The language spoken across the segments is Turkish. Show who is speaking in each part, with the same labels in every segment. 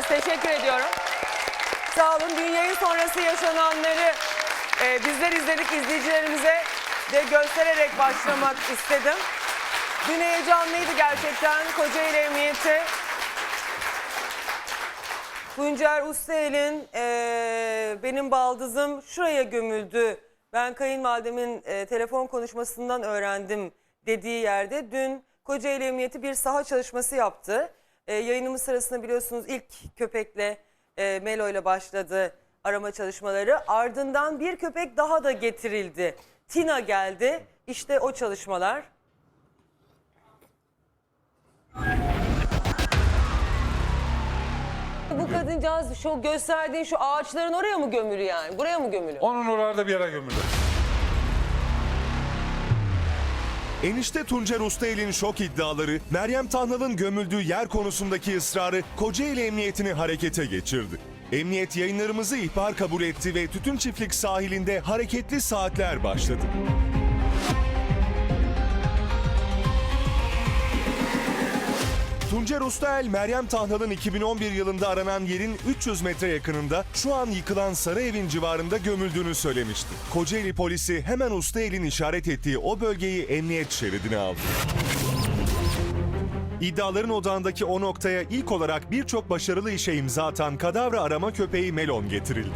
Speaker 1: getirdiniz. Teşekkür ediyorum. Sağ olun. Dün yayın sonrası yaşananları e, bizler izledik. izleyicilerimize de göstererek başlamak istedim. Dün heyecanlıydı gerçekten. Kocaeli Emniyeti Tuncer Ustael'in e, benim baldızım şuraya gömüldü. Ben kayınvalidemin e, telefon konuşmasından öğrendim dediği yerde dün Kocaeli Emniyeti bir saha çalışması yaptı. E, yayınımız sırasında biliyorsunuz ilk köpekle e, Melo ile başladı arama çalışmaları. Ardından bir köpek daha da getirildi. Tina geldi. İşte o çalışmalar. Bu kadıncağız şu gösterdiğin şu ağaçların oraya mı gömülü yani? Buraya mı gömülü?
Speaker 2: Onun oralarda bir yere gömülü.
Speaker 3: Enişte Tuncer Ustael'in şok iddiaları, Meryem Tahnal'ın gömüldüğü yer konusundaki ısrarı Kocaeli Emniyetini harekete geçirdi. Emniyet yayınlarımızı ihbar kabul etti ve Tütün Çiftlik sahilinde hareketli saatler başladı. Tuncer Ustael, Meryem Tahnal'ın 2011 yılında aranan yerin 300 metre yakınında şu an yıkılan Sarı Evin civarında gömüldüğünü söylemişti. Kocaeli polisi hemen Ustael'in işaret ettiği o bölgeyi emniyet şeridine aldı. İddiaların odağındaki o noktaya ilk olarak birçok başarılı işe imza atan kadavra arama köpeği Melon getirildi.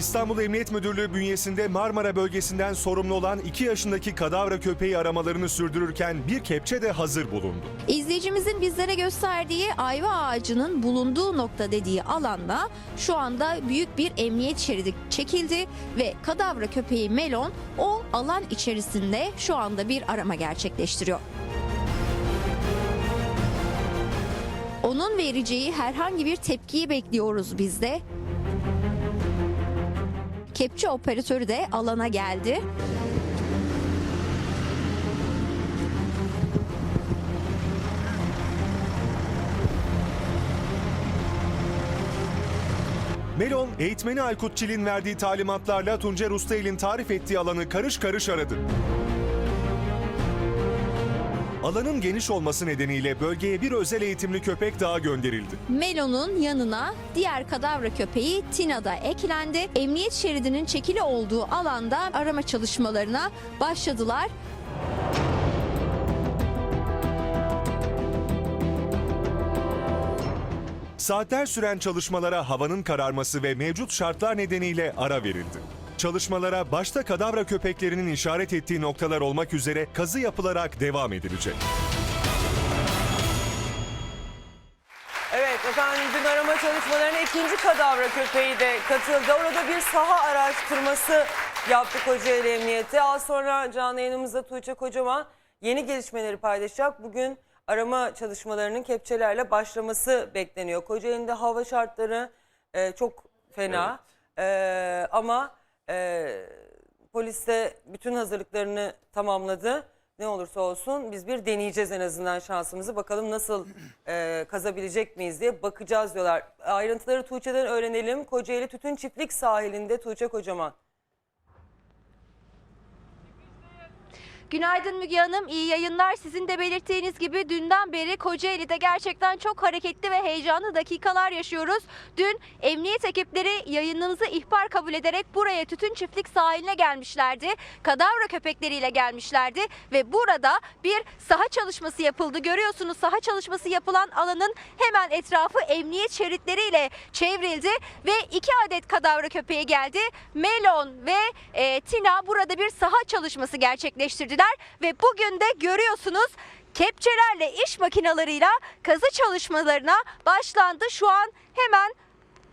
Speaker 3: İstanbul Emniyet Müdürlüğü bünyesinde Marmara bölgesinden sorumlu olan 2 yaşındaki kadavra köpeği aramalarını sürdürürken bir kepçe de hazır bulundu.
Speaker 4: İzleyicimizin bizlere gösterdiği ayva ağacının bulunduğu nokta dediği alanda şu anda büyük bir emniyet şeridi çekildi ve kadavra köpeği Melon o alan içerisinde şu anda bir arama gerçekleştiriyor. Onun vereceği herhangi bir tepkiyi bekliyoruz biz de. Kepçe operatörü de alana geldi.
Speaker 3: Melon, eğitmeni Aykut Çil'in verdiği talimatlarla Tuncer Ustael'in tarif ettiği alanı karış karış aradı. Alanın geniş olması nedeniyle bölgeye bir özel eğitimli köpek daha gönderildi.
Speaker 4: Melon'un yanına diğer kadavra köpeği Tina da eklendi. Emniyet şeridinin çekili olduğu alanda arama çalışmalarına başladılar.
Speaker 3: Saatler süren çalışmalara havanın kararması ve mevcut şartlar nedeniyle ara verildi. Çalışmalara başta kadavra köpeklerinin işaret ettiği noktalar olmak üzere kazı yapılarak devam edilecek.
Speaker 1: Evet efendim dün arama çalışmalarına ikinci kadavra köpeği de katıldı. Orada bir saha araştırması yaptı Kocaeli Emniyeti. Az sonra canlı yayınımızda Tuğçe Kocaman yeni gelişmeleri paylaşacak. Bugün arama çalışmalarının kepçelerle başlaması bekleniyor. Kocaeli'nde hava şartları e, çok fena E, ama e, polis de bütün hazırlıklarını tamamladı. Ne olursa olsun biz bir deneyeceğiz en azından şansımızı. Bakalım nasıl e, kazabilecek miyiz diye bakacağız diyorlar. Ayrıntıları Tuğçe'den öğrenelim. Kocaeli Tütün Çiftlik sahilinde Tuğçe Kocaman.
Speaker 5: Günaydın Müge Hanım, iyi yayınlar. Sizin de belirttiğiniz gibi dünden beri Kocaeli'de gerçekten çok hareketli ve heyecanlı dakikalar yaşıyoruz. Dün emniyet ekipleri yayınımızı ihbar kabul ederek buraya tütün çiftlik sahiline gelmişlerdi. Kadavra köpekleriyle gelmişlerdi ve burada bir saha çalışması yapıldı. Görüyorsunuz saha çalışması yapılan alanın hemen etrafı emniyet şeritleriyle çevrildi ve iki adet kadavra köpeği geldi. Melon ve e, Tina burada bir saha çalışması gerçekleştirdiler ve bugün de görüyorsunuz kepçelerle iş makinalarıyla kazı çalışmalarına başlandı. Şu an hemen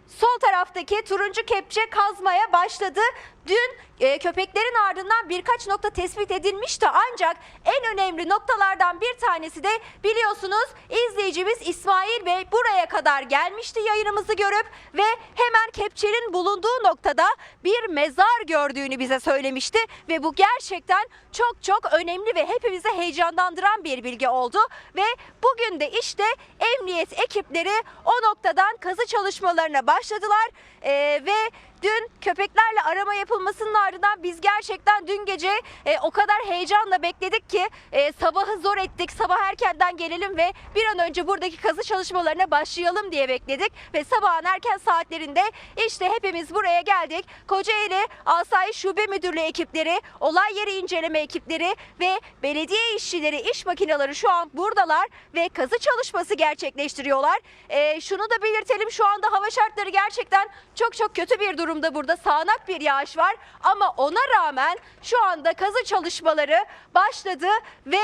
Speaker 5: sol taraftaki turuncu kepçe kazmaya başladı. Dün e, köpeklerin ardından birkaç nokta tespit edilmişti. Ancak en önemli noktalardan bir tanesi de biliyorsunuz izleyicimiz İsmail Bey buraya kadar gelmişti yayınımızı görüp ve hemen kepçenin bulunduğu noktada bir mezar gördüğünü bize söylemişti. Ve bu gerçekten çok çok önemli ve hepimizi heyecanlandıran bir bilgi oldu. Ve bugün de işte emniyet ekipleri o noktadan kazı çalışmalarına başladılar. Ee, ve dün köpeklerle arama yapılmasının ardından biz gerçekten dün gece e, o kadar heyecanla bekledik ki e, sabahı zor ettik. Sabah erkenden gelelim ve bir an önce buradaki kazı çalışmalarına başlayalım diye bekledik. Ve sabahın erken saatlerinde işte hepimiz buraya geldik. Kocaeli Asayiş Şube Müdürlüğü ekipleri, olay yeri inceleme ekipleri ve belediye işçileri, iş makineleri şu an buradalar ve kazı çalışması gerçekleştiriyorlar. Ee, şunu da belirtelim şu anda hava şartları gerçekten çok çok kötü bir durumda burada. Sağanak bir yağış var ama ona rağmen şu anda kazı çalışmaları başladı ve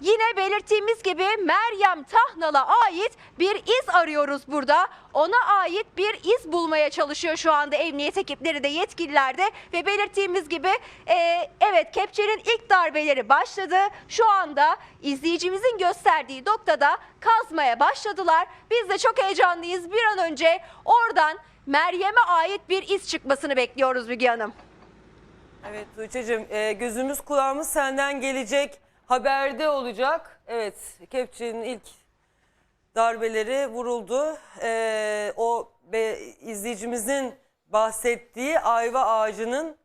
Speaker 5: Yine belirttiğimiz gibi Meryem Tahnal'a ait bir iz arıyoruz burada. Ona ait bir iz bulmaya çalışıyor şu anda emniyet ekipleri de yetkililer de ve belirttiğimiz gibi e, evet kepçenin ilk darbeleri başladı. Şu anda izleyicimizin gösterdiği noktada kazmaya başladılar. Biz de çok heyecanlıyız. Bir an önce oradan Meryem'e ait bir iz çıkmasını bekliyoruz Müge Hanım.
Speaker 1: Evet Tuğçe'cim e, gözümüz kulağımız senden gelecek. Haberde olacak. Evet Kepçe'nin ilk darbeleri vuruldu. E, o be, izleyicimizin bahsettiği ayva ağacının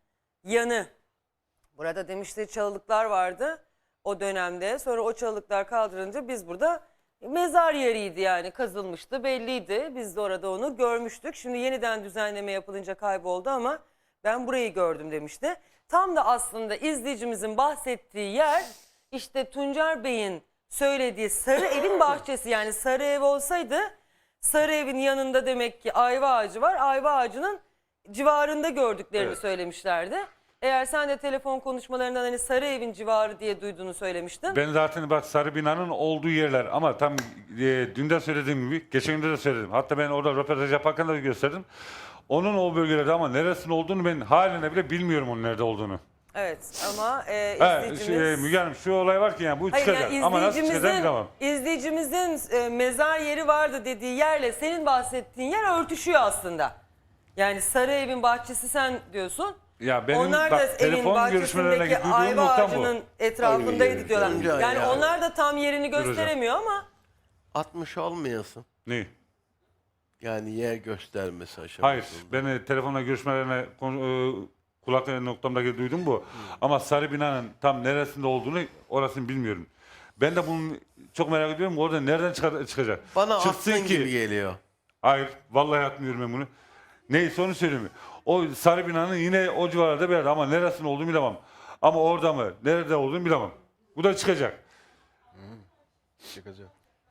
Speaker 1: yanı. Burada demişti çalılıklar vardı o dönemde. Sonra o çalılıklar kaldırınca biz burada mezar yeriydi yani kazılmıştı belliydi. Biz de orada onu görmüştük. Şimdi yeniden düzenleme yapılınca kayboldu ama ben burayı gördüm demişti. Tam da aslında izleyicimizin bahsettiği yer işte Tuncer Bey'in söylediği Sarı Evin bahçesi yani Sarı Ev olsaydı Sarı Evin yanında demek ki ayva ağacı var. Ayva ağacının civarında gördüklerini
Speaker 2: Evet.
Speaker 1: söylemişlerdi. Eğer sen de telefon konuşmalarından hani Sarı Evin civarı diye duyduğunu söylemiştin.
Speaker 2: Ben zaten bak sarı binanın olduğu yerler ama tam e, dün de söylediğim gibi geçen günde de söyledim. Hatta ben orada röportaj yaparken de gösterdim. Onun o bölgelerde ama neresinin olduğunu ben haline bile bilmiyorum onun nerede olduğunu.
Speaker 1: Evet ama e,
Speaker 2: Ha,
Speaker 1: izleyicimiz...
Speaker 2: şey, Müge Hanım şu olay var ki yani bu
Speaker 1: Hayır
Speaker 2: çıkacak
Speaker 1: yani
Speaker 2: ama nasıl çıkacak
Speaker 1: izleyicimizin,
Speaker 2: bilemem.
Speaker 1: izleyicimizin e, mezar yeri vardı dediği yerle senin bahsettiğin yer örtüşüyor aslında. Yani Sarı Evin bahçesi sen diyorsun.
Speaker 2: Ya benim
Speaker 1: onlar da
Speaker 2: bak,
Speaker 1: evin
Speaker 2: telefon görüşmelerine
Speaker 1: bahçesindeki
Speaker 2: duyduğum
Speaker 1: ayva
Speaker 2: noktam
Speaker 1: ağacının
Speaker 2: bu.
Speaker 1: etrafındaydı
Speaker 6: Ay,
Speaker 1: diyorlar.
Speaker 6: Tuncay
Speaker 1: Yani
Speaker 6: ya.
Speaker 1: onlar da tam yerini gösteremiyor ama
Speaker 6: 60 olmayasın.
Speaker 2: Ne?
Speaker 6: Yani yer göstermesi aşaması.
Speaker 2: Hayır. Ben telefonla görüşmelerine konu- e, kulak noktamdaki duydum bu. Ama sarı binanın tam neresinde olduğunu orasını bilmiyorum. Ben de bunu çok merak ediyorum. Orada nereden çıkar- çıkacak?
Speaker 6: Bana
Speaker 2: Çıksın
Speaker 6: attın gibi geliyor.
Speaker 2: Hayır, vallahi atmıyorum ben bunu. Neyse onu söyleyeyim. O sarı binanın yine o civarlarda bir yerde ama neresinde olduğunu bilemem. Ama orada mı, nerede olduğunu bilemem. Bu da çıkacak.
Speaker 6: Çıkacak.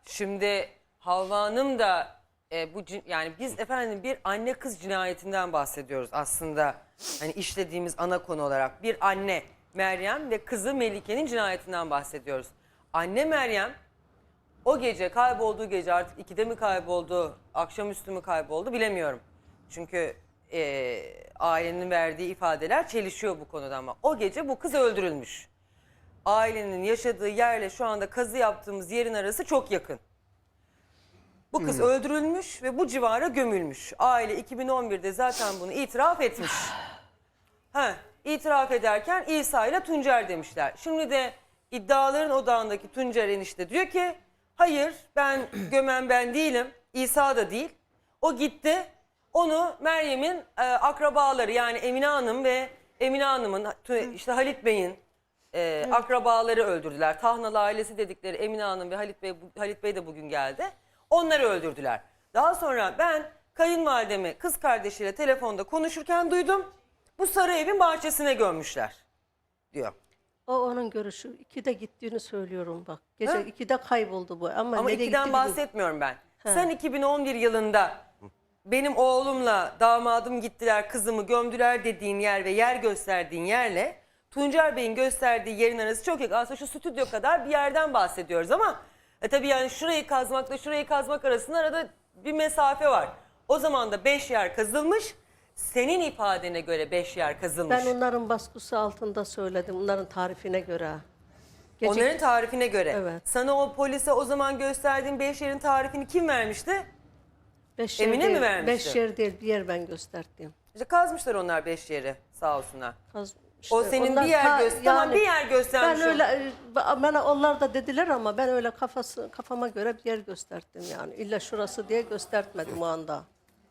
Speaker 1: Şimdi Havva Hanım da e, bu cin- yani biz efendim bir anne kız cinayetinden bahsediyoruz aslında. Hani işlediğimiz ana konu olarak bir anne Meryem ve kızı Melike'nin cinayetinden bahsediyoruz. Anne Meryem o gece kaybolduğu gece artık ikide mi kayboldu, akşamüstü mü kayboldu bilemiyorum. Çünkü e, ailenin verdiği ifadeler çelişiyor bu konuda ama o gece bu kız öldürülmüş. Ailenin yaşadığı yerle şu anda kazı yaptığımız yerin arası çok yakın. Bu kız öldürülmüş ve bu civara gömülmüş. Aile 2011'de zaten bunu itiraf etmiş. Ha, itiraf ederken İsa ile Tuncer demişler. Şimdi de iddiaların odağındaki Tuncer enişte diyor ki hayır ben gömen ben değilim. İsa da değil. O gitti. Onu Meryem'in e, akrabaları yani Emine Hanım ve Emine Hanım'ın işte Halit Bey'in e, akrabaları öldürdüler. Tahnalı ailesi dedikleri Emine Hanım ve Halit Bey, Halit Bey de bugün geldi. Onları öldürdüler. Daha sonra ben kayınvalidemi kız kardeşiyle telefonda konuşurken duydum. Bu sarı evin bahçesine gömmüşler diyor.
Speaker 7: O onun görüşü. İkide gittiğini söylüyorum bak. Gece
Speaker 1: Ha?
Speaker 7: ikide kayboldu bu. Ama,
Speaker 1: Ama
Speaker 7: nereye
Speaker 1: ikiden
Speaker 7: gitti
Speaker 1: bahsetmiyorum ben. Sen 2011 yılında benim oğlumla damadım gittiler kızımı gömdüler dediğin yer ve yer gösterdiğin yerle Tuncer Bey'in gösterdiği yerin arası çok yakın. Aslında şu stüdyo kadar bir yerden bahsediyoruz ama e tabii yani şurayı kazmakla şurayı kazmak arasında arada bir mesafe var. O zaman da 5 yer kazılmış. Senin ifadene göre 5 yer kazılmış.
Speaker 7: Ben onların baskısı altında söyledim. Onların tarifine göre. Gece
Speaker 1: Onların tarifine göre.
Speaker 7: Evet.
Speaker 1: Sana o polise o zaman gösterdiğin 5 yerin tarifini kim vermişti?
Speaker 7: Beş
Speaker 1: Emine
Speaker 7: yer
Speaker 1: mi
Speaker 7: değil,
Speaker 1: vermişti?
Speaker 7: Beş yer değil bir yer ben gösterdim.
Speaker 1: İşte kazmışlar onlar 5 yeri sağ olsunlar.
Speaker 7: Kaz-
Speaker 1: O senin
Speaker 7: onlar
Speaker 1: bir yer
Speaker 7: ta-
Speaker 1: göster tamam bir yer göstermiş.
Speaker 7: Ben
Speaker 1: o.
Speaker 7: öyle e, bana onlar da dediler ama ben öyle kafası kafama göre bir yer gösterdim yani. İlla şurası diye göstertmedim o anda.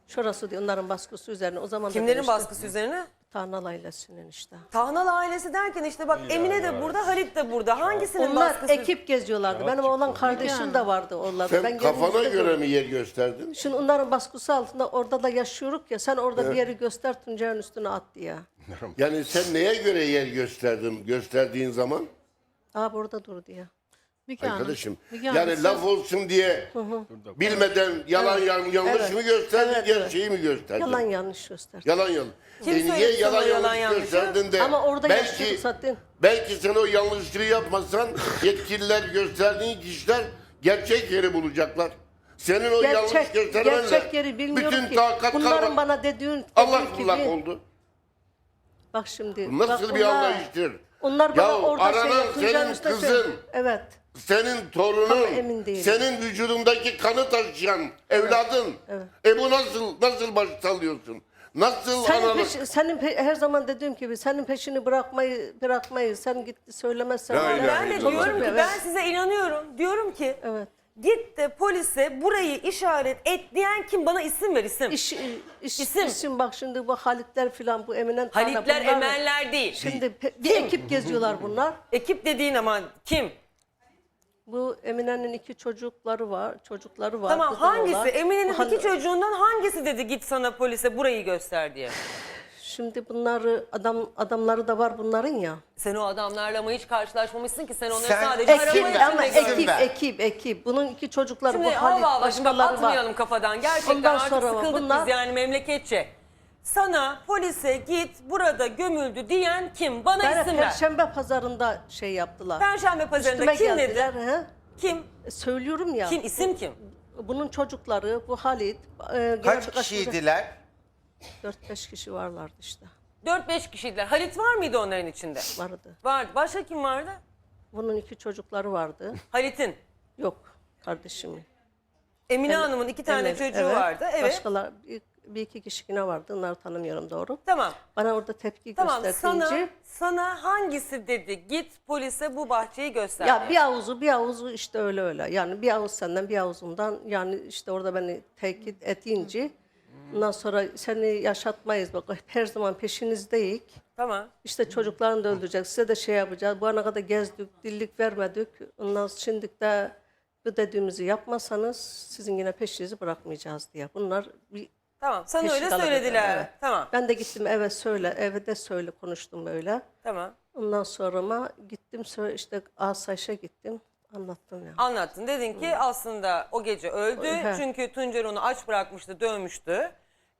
Speaker 7: Şurası diyor onların baskısı üzerine. O zaman da
Speaker 1: Kimlerin
Speaker 7: demiştim,
Speaker 1: baskısı üzerine?
Speaker 7: Tarnal ailesinin işte.
Speaker 1: Tahnal ailesi derken işte bak Emine de burada, Halit de burada. Hangisinin
Speaker 7: Onlar
Speaker 1: baskısı?
Speaker 7: ekip geziyorlardı. Benim oğlan kardeşim de vardı onlarda.
Speaker 8: Sen
Speaker 7: ben
Speaker 8: kafana göre mi yer gösterdin?
Speaker 7: Şimdi onların baskısı altında orada da yaşıyoruz ya. Sen orada bir yeri göster Tuncer'in üstüne at diye.
Speaker 8: Yani sen neye göre yer gösterdin gösterdiğin zaman?
Speaker 7: Aa burada dur diye.
Speaker 9: Müge Hanım,
Speaker 8: Arkadaşım
Speaker 9: Müge Hanım,
Speaker 8: yani
Speaker 9: siz-
Speaker 8: laf olsun diye bilmeden yalan yan- yanlış
Speaker 7: Evet.
Speaker 8: mı gösterdin
Speaker 7: Evet,
Speaker 8: gerçeği mi gösterdin?
Speaker 7: Yalan yanlış göster.
Speaker 8: Yalan yalan.
Speaker 1: Kim
Speaker 8: E niye
Speaker 1: söyledi sana
Speaker 8: yalan
Speaker 1: yalan
Speaker 8: yanlış
Speaker 1: yanlışı?
Speaker 8: gösterdin de
Speaker 7: Ama orada
Speaker 8: belki,
Speaker 7: zaten.
Speaker 8: belki sen o yanlışlığı yapmasan yetkililer gösterdiğin kişiler gerçek yeri bulacaklar. Senin o yanlış
Speaker 7: Gerçek,
Speaker 8: göstermenle
Speaker 7: gerçek yeri bilmiyorum
Speaker 8: bütün
Speaker 7: ki.
Speaker 8: takat
Speaker 7: Bunların
Speaker 8: kalmadı.
Speaker 7: bana dediğin
Speaker 8: Allah
Speaker 7: gibi-
Speaker 8: oldu.
Speaker 7: Bak şimdi.
Speaker 8: Bu nasıl
Speaker 7: bak
Speaker 8: bir
Speaker 7: onlar-
Speaker 8: anlayıştır?
Speaker 7: Onlar bana
Speaker 8: Ya
Speaker 7: orada şey
Speaker 8: aranan
Speaker 7: yapınca
Speaker 8: senin
Speaker 7: işte şey-
Speaker 8: kızın.
Speaker 7: Evet.
Speaker 8: Senin
Speaker 7: Ama
Speaker 8: torunun,
Speaker 7: emin değilim.
Speaker 8: senin vücudundaki kanı taşıyan evladın.
Speaker 7: evet.
Speaker 8: E bu nasıl nasıl baş sallıyorsun? Nasıl
Speaker 7: Senin, peşi- senin pe- her zaman dediğim gibi senin peşini bırakmayı bırakmayı sen git söylemezsen.
Speaker 8: La ilahe
Speaker 1: Ben de
Speaker 8: illallah.
Speaker 1: diyorum ki ben size inanıyorum. Diyorum ki
Speaker 7: Evet.
Speaker 1: Git de polise burayı işaret et diyen kim? Bana isim ver isim.
Speaker 7: İş, iş,
Speaker 1: İsim.
Speaker 7: isim. bak şimdi bu Halitler filan bu Eminen Tarla,
Speaker 1: Halitler,
Speaker 7: bunlar-
Speaker 1: Emenler değil.
Speaker 7: Şimdi pe- bir ekip geziyorlar bunlar.
Speaker 1: Ekip dediğin ama kim?
Speaker 7: Bu Emine'nin iki çocukları var. Çocukları var.
Speaker 1: Tamam hangisi?
Speaker 7: olan.
Speaker 1: Emine'nin
Speaker 7: Bu
Speaker 1: iki çocuğundan hangisi dedi git sana polise burayı göster diye.
Speaker 7: Şimdi bunları adam adamları da var bunların ya.
Speaker 1: Sen o adamlarla mı hiç karşılaşmamışsın ki sen onları
Speaker 6: Sen
Speaker 1: sadece
Speaker 6: ekip
Speaker 1: içinde
Speaker 7: ama ekip
Speaker 6: ver.
Speaker 7: ekip ekip. Bunun iki çocukları
Speaker 1: Şimdi
Speaker 7: bu Halit
Speaker 1: Allah bak
Speaker 7: başkaları var.
Speaker 1: atmayalım kafadan. Gerçekten
Speaker 7: Ondan
Speaker 1: artık
Speaker 7: sonra
Speaker 1: sıkıldık
Speaker 7: bunlar-
Speaker 1: biz yani memleketçe. Sana polise git burada gömüldü diyen kim? Bana
Speaker 7: Yani
Speaker 1: isim ver.
Speaker 7: Perşembe pazarında şey yaptılar.
Speaker 1: Perşembe pazarında
Speaker 7: Üstüme
Speaker 1: kim dedi?
Speaker 7: geldiler. He?
Speaker 1: Kim?
Speaker 7: E, Söylüyorum ya.
Speaker 1: Kim? İsim kim?
Speaker 7: Bunun çocukları bu Halit. E,
Speaker 6: Kaç kişiydiler?
Speaker 7: 4-5 kişi varlardı işte.
Speaker 1: 4-5 kişiydiler. Halit var mıydı onların içinde?
Speaker 7: Vardı.
Speaker 1: Vardı. Başka kim vardı?
Speaker 7: Bunun iki çocukları vardı.
Speaker 1: Halit'in.
Speaker 7: Yok kardeşimin.
Speaker 1: Emine Hanım'ın iki tane
Speaker 7: Evet,
Speaker 1: çocuğu
Speaker 7: evet.
Speaker 1: vardı. Evet.
Speaker 7: Başkalar bir, bir iki kişi yine vardı. Onları tanımıyorum doğru.
Speaker 1: Tamam.
Speaker 7: Bana orada tepki
Speaker 1: Tamam
Speaker 7: gösterdiğince
Speaker 1: sana sana hangisi dedi git polise bu bahçeyi göster.
Speaker 7: ya bir avuzu bir avuzu işte öyle öyle. Yani bir avuz senden bir avuzundan yani işte orada beni tekit edince ondan sonra seni yaşatmayız bak her zaman peşinizdeyiz.
Speaker 1: Tamam.
Speaker 7: İşte çocuklarını da öldürecek. Size de şey yapacağız. Bu ana kadar gezdik, dillik vermedik. Ondan sonra şimdi de bu dediğimizi yapmasanız sizin yine peşinizi bırakmayacağız diye. Bunlar bir
Speaker 1: Tamam. Sana öyle söylediler.
Speaker 7: Evet.
Speaker 1: Tamam.
Speaker 7: Ben de gittim eve söyle, eve de söyle konuştum böyle.
Speaker 1: Tamam.
Speaker 7: Ondan sonra ama gittim söyle işte asayişe gittim. Anlattım ya.
Speaker 1: Anlattın. Dedin ki aslında o gece öldü.
Speaker 7: He.
Speaker 1: Çünkü Tuncer onu aç bırakmıştı, dövmüştü.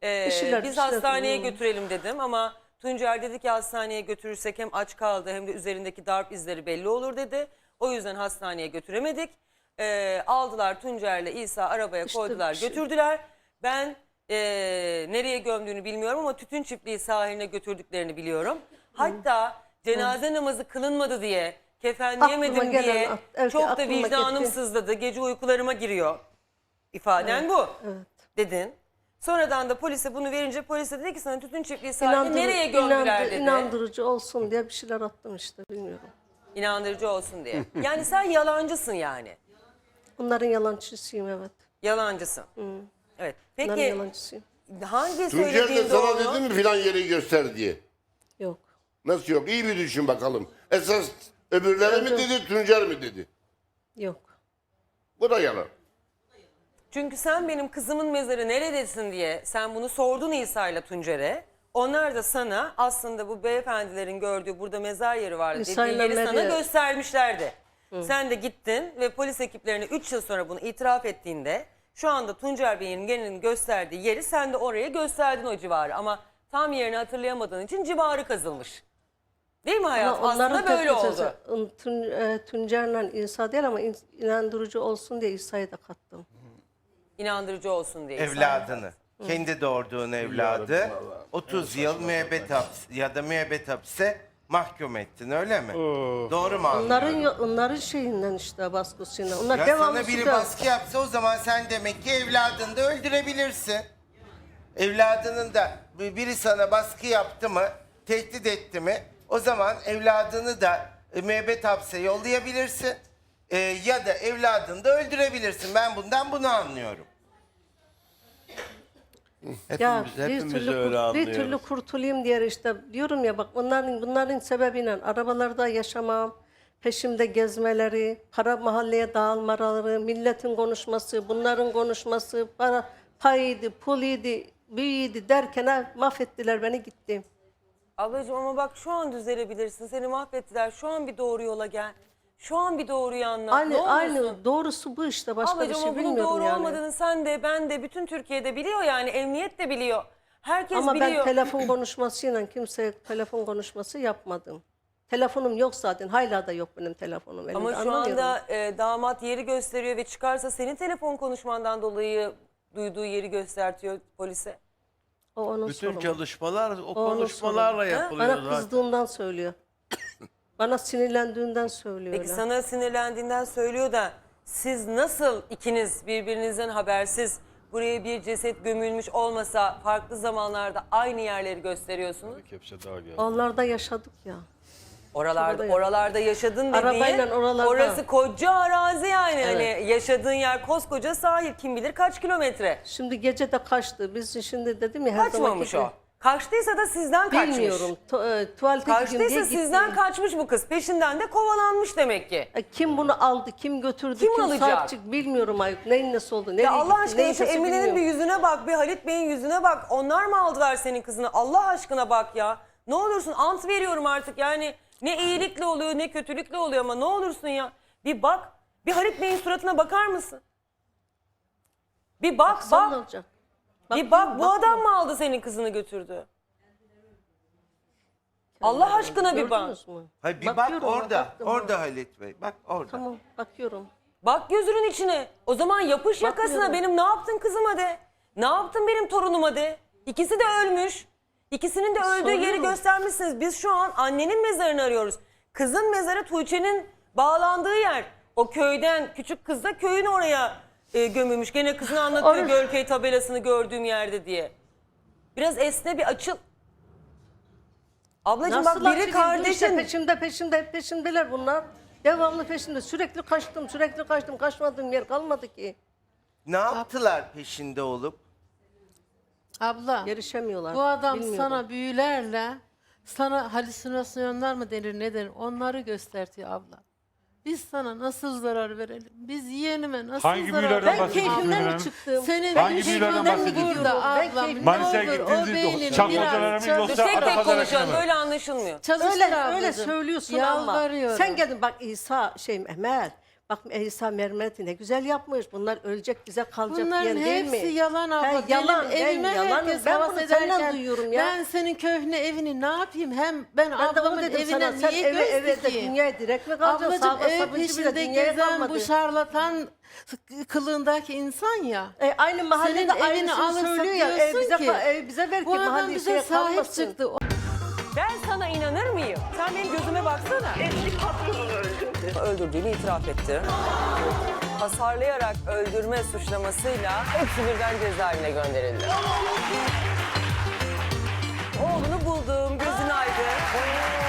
Speaker 1: Ee,
Speaker 7: İşiler,
Speaker 1: biz
Speaker 7: işler.
Speaker 1: hastaneye
Speaker 7: Hmm.
Speaker 1: götürelim dedim ama Tuncer dedi ki hastaneye götürürsek hem aç kaldı hem de üzerindeki darp izleri belli olur dedi. O yüzden hastaneye götüremedik. Ee, aldılar Tuncer'le İsa arabaya
Speaker 7: İşte
Speaker 1: koydular
Speaker 7: şey-
Speaker 1: götürdüler. Ben ee, nereye gömdüğünü bilmiyorum ama tütün çiftliği sahiline götürdüklerini biliyorum. Hatta cenaze namazı kılınmadı diye kefenleyemedim diye
Speaker 7: evet,
Speaker 1: çok da vicdanım
Speaker 7: gitti.
Speaker 1: sızladı. Gece uykularıma giriyor. İfaden bu
Speaker 7: Evet.
Speaker 1: dedin. Sonradan da polise bunu verince polis de dedi ki sana tütün çiftliği sahibi
Speaker 7: İnandır-
Speaker 1: nereye gömdüler
Speaker 7: inandır-
Speaker 1: dedi.
Speaker 7: İnandırıcı olsun diye bir şeyler attım işte bilmiyorum.
Speaker 1: İnandırıcı olsun diye. Yani sen yalancısın yani.
Speaker 7: Onların yalancısıyım evet.
Speaker 1: Yalancısın. Evet.
Speaker 7: Onların
Speaker 1: Peki
Speaker 7: yalancısıyım.
Speaker 1: hangi
Speaker 8: Tuncer de
Speaker 1: söylediğin
Speaker 8: sana
Speaker 1: doğru?
Speaker 8: dedi mi filan yeri göster diye.
Speaker 7: Yok.
Speaker 8: Nasıl yok? İyi bir düşün bakalım. Esas öbürleri mi dedi, Tuncer mi dedi?
Speaker 7: Yok.
Speaker 8: Bu da yalan.
Speaker 1: Çünkü sen benim kızımın mezarı neredesin diye sen bunu sordun İsa ile Tuncer'e. Onlar da sana aslında bu beyefendilerin gördüğü burada mezar yeri vardı
Speaker 7: İsa
Speaker 1: dediği
Speaker 7: ile
Speaker 1: yeri sana
Speaker 7: Meryem.
Speaker 1: göstermişlerdi. Sen de gittin ve polis ekiplerine 3 yıl sonra bunu itiraf ettiğinde şu anda Tuncer Bey'in gelinin gösterdiği yeri sen de oraya gösterdin o civarı. Ama tam yerini hatırlayamadığın için civarı kazılmış. Değil mi hayat?
Speaker 7: Ama
Speaker 1: Aslında böyle oldu.
Speaker 7: Tun, e, Tuncer'le İsa değil ama in- inandırıcı olsun diye İsa'yı da kattım.
Speaker 1: İnandırıcı olsun diye.
Speaker 6: Evladını. Kendi doğurduğun evladı 30 yıl müebbet hapis ya da müebbet hapse mahkum ettin öyle mi? Doğru mu anlıyorum?
Speaker 7: Onların yo- onların şeyinden işte baskısıyla. Onlar
Speaker 6: Ya
Speaker 7: devamlı
Speaker 6: sana biri
Speaker 7: süper-
Speaker 6: baskı yapsa o zaman sen demek ki evladını da öldürebilirsin. Evladının da biri sana baskı yaptı mı, tehdit etti mi o zaman evladını da e, müebbet hapse yollayabilirsin. E, ya da evladını da öldürebilirsin. Ben bundan bunu anlıyorum.
Speaker 7: Ya
Speaker 9: Hepimiz,
Speaker 7: bir
Speaker 9: hepimiz
Speaker 7: türlü,
Speaker 9: öyle
Speaker 7: bir
Speaker 9: anlıyoruz.
Speaker 7: türlü kurtulayım diye işte diyorum ya bak bunların bunların sebebiyle arabalarda yaşamam, peşimde gezmeleri, para mahalleye dağılmaları, milletin konuşması, bunların konuşması, para payıydı, puliydi, büyüydü derken ha, mahvettiler beni gittim.
Speaker 1: Ablacığım ama bak şu an düzelebilirsin. Seni mahvettiler. Şu an bir doğru yola gel. Şu an bir doğruyu anlat. ne
Speaker 7: Aynı
Speaker 1: olursun.
Speaker 7: aynı doğrusu bu işte başka
Speaker 1: Ablacığım
Speaker 7: bir şey
Speaker 1: ama bunun
Speaker 7: bilmiyorum
Speaker 1: doğru
Speaker 7: yani.
Speaker 1: olmadığını sen de ben de bütün Türkiye'de biliyor yani. Emniyet de biliyor. Herkes
Speaker 7: Ama
Speaker 1: biliyor.
Speaker 7: ben telefon konuşmasıyla kimseye telefon konuşması yapmadım. Telefonum yok zaten. Hala da yok benim telefonum elimde.
Speaker 1: Ama şu
Speaker 7: anlamıyorum.
Speaker 1: anda e, damat yeri gösteriyor ve çıkarsa senin telefon konuşmandan dolayı duyduğu yeri göstertiyor polise.
Speaker 7: o onun
Speaker 9: Bütün
Speaker 7: sorunu.
Speaker 9: çalışmalar o,
Speaker 7: onun
Speaker 9: konuşmalarla
Speaker 7: sorunu.
Speaker 9: yapılıyor
Speaker 7: Bana
Speaker 9: zaten.
Speaker 7: kızdığından söylüyor. Bana sinirlendiğinden söylüyor.
Speaker 1: Peki sana sinirlendiğinden söylüyor da siz nasıl ikiniz birbirinizden habersiz buraya bir ceset gömülmüş olmasa farklı zamanlarda aynı yerleri gösteriyorsunuz?
Speaker 7: Onlarda yaşadık ya.
Speaker 1: Oralarda
Speaker 7: Şurada
Speaker 1: oralarda yaşadın dediğin
Speaker 7: Arabayla oralarda.
Speaker 1: orası koca arazi yani hani yaşadığın yer koskoca sahil kim bilir kaç kilometre.
Speaker 7: Şimdi gece de kaçtı. Biz şimdi dedim ya her
Speaker 1: Kaçmamış
Speaker 7: zamanki
Speaker 1: o. Kaçtıysa da sizden kaçmış.
Speaker 7: Bilmiyorum. Tu- e, tuvalete gideyim diye
Speaker 1: Kaçtıysa
Speaker 7: gitti.
Speaker 1: sizden kaçmış bu kız. Peşinden de kovalanmış demek ki.
Speaker 7: E, Kim bunu aldı, kim götürdü,
Speaker 1: Kim
Speaker 7: kim,
Speaker 1: alacak?
Speaker 7: sahip çıktı bilmiyorum Ayıp. Neyin nesi oldu, nereye
Speaker 1: Ya Allah
Speaker 7: gitti,
Speaker 1: aşkına
Speaker 7: neyin
Speaker 1: şu Emine'nin bir yüzüne bak, bir Halit Bey'in yüzüne bak. Onlar mı aldılar senin kızını? Allah aşkına bak ya. Ne olursun ant veriyorum artık yani. Ne iyilikle oluyor ne kötülükle oluyor ama ne olursun ya. Bir bak, bir Halit Bey'in suratına bakar mısın? Bir bak,
Speaker 7: Baksana ne
Speaker 1: bak.
Speaker 7: olacak?
Speaker 1: Bir
Speaker 7: Bakıyorum,
Speaker 1: bak bu adam mı aldı senin kızını götürdü? Allah aşkına bir bak.
Speaker 7: Gördünüz mü?
Speaker 6: Hayır bir
Speaker 7: Bakıyorum,
Speaker 6: bak orada.
Speaker 7: baktım.
Speaker 6: Orada Halit Bey. Bak orada.
Speaker 7: Tamam bakıyorum.
Speaker 1: Bak gözünün içine. O zaman yapış yakasına
Speaker 7: Bakmıyorum.
Speaker 1: benim ne yaptın kızıma de. Ne yaptın benim torunuma de. İkisi de ölmüş. İkisinin de öldüğü yeri
Speaker 7: Soruyorum.
Speaker 1: göstermişsiniz. Biz şu an annenin mezarını arıyoruz. Kızın mezarı Tuğçe'nin bağlandığı yer. O köyden küçük kız da köyün oraya e, gömülmüş. Gene kızını anlatıyor
Speaker 7: Orası-
Speaker 1: Gölköy tabelasını gördüğüm yerde diye. Biraz esne bir açıl. Ablacığım
Speaker 7: Nasıl
Speaker 1: bak biri kardeşin.
Speaker 7: peşimde peşimde hep peşimdeler bunlar. Devamlı peşimde. Sürekli kaçtım, sürekli kaçtım. Kaçmadığım yer kalmadı ki.
Speaker 6: Ne yaptılar peşinde olup?
Speaker 10: Abla
Speaker 7: Yarışamıyorlar.
Speaker 10: bu adam
Speaker 7: Bilmiyorum.
Speaker 10: sana büyülerle sana halüsinasyonlar mı denir ne denir onları göstertiyor abla. Biz sana nasıl zarar verelim? Biz yeğenime nasıl
Speaker 2: Hangi
Speaker 10: zarar
Speaker 2: büyülerden
Speaker 7: Ben
Speaker 10: verelim?
Speaker 2: bahsediyorsun
Speaker 7: keyfimden
Speaker 2: Hanım?
Speaker 7: mi çıktım?
Speaker 10: Senin
Speaker 2: Hangi büyülerden bahsediyorsun?
Speaker 10: burada
Speaker 7: Ben
Speaker 10: ablam.
Speaker 7: keyfim-
Speaker 10: Ne
Speaker 2: Manisa'ya
Speaker 10: olur o
Speaker 2: gittiğinizde
Speaker 10: beynini
Speaker 2: çapulculara
Speaker 10: biraz
Speaker 2: mı yoksa.
Speaker 1: Tek tek
Speaker 2: Arkadaşlar
Speaker 1: konuşalım
Speaker 2: mı?
Speaker 1: böyle anlaşılmıyor.
Speaker 10: Çalıştır
Speaker 7: Öyle, öyle söylüyorsun ama
Speaker 10: Yalvarıyorum.
Speaker 7: sen geldin bak İsa şey Emel bak İsa mermereti ne güzel yapmış bunlar ölecek bize kalacak
Speaker 10: Bunların
Speaker 7: diyen değil mi?
Speaker 10: hepsi yalan abla.
Speaker 7: He, yalan
Speaker 10: Benim
Speaker 7: ben
Speaker 10: evime
Speaker 7: yalan
Speaker 10: herkes
Speaker 7: ben
Speaker 10: havas
Speaker 7: bunu senden
Speaker 10: ederken
Speaker 7: duyuyorum ya.
Speaker 10: Ben senin köhne evini ne yapayım? Hem ben,
Speaker 7: Ben de onu
Speaker 10: ablamın
Speaker 7: dedim
Speaker 10: evine
Speaker 7: sana sen
Speaker 10: niye
Speaker 7: eve eve de
Speaker 10: göz dikeyim?
Speaker 7: dünyaya direkt mi kalacaksın?
Speaker 10: Ablacığım ev
Speaker 7: bile
Speaker 10: peşinde
Speaker 7: dünyaya
Speaker 10: gezen
Speaker 7: kalmadı.
Speaker 10: bu şarlatan kılığındaki insan ya.
Speaker 7: E, aynı mahallede
Speaker 10: Senin evini
Speaker 7: aynısını
Speaker 10: alırsak
Speaker 7: söylüyor ya. E,
Speaker 10: diyorsun
Speaker 7: bize,
Speaker 10: ki,
Speaker 7: e, bize ver ki
Speaker 10: Bu adam
Speaker 7: mahalle
Speaker 10: bize
Speaker 7: şeye
Speaker 10: sahip
Speaker 7: kalmasın.
Speaker 10: çıktı.
Speaker 1: Ben sana inanır mıyım? Sen benim gözüme baksana.
Speaker 11: Eski patronunu öldürdü.
Speaker 1: Öldürdüğünü itiraf etti. Hasarlayarak öldürme suçlamasıyla hepsi birden cezaevine gönderildi. Oğlunu buldum, gözün aydın.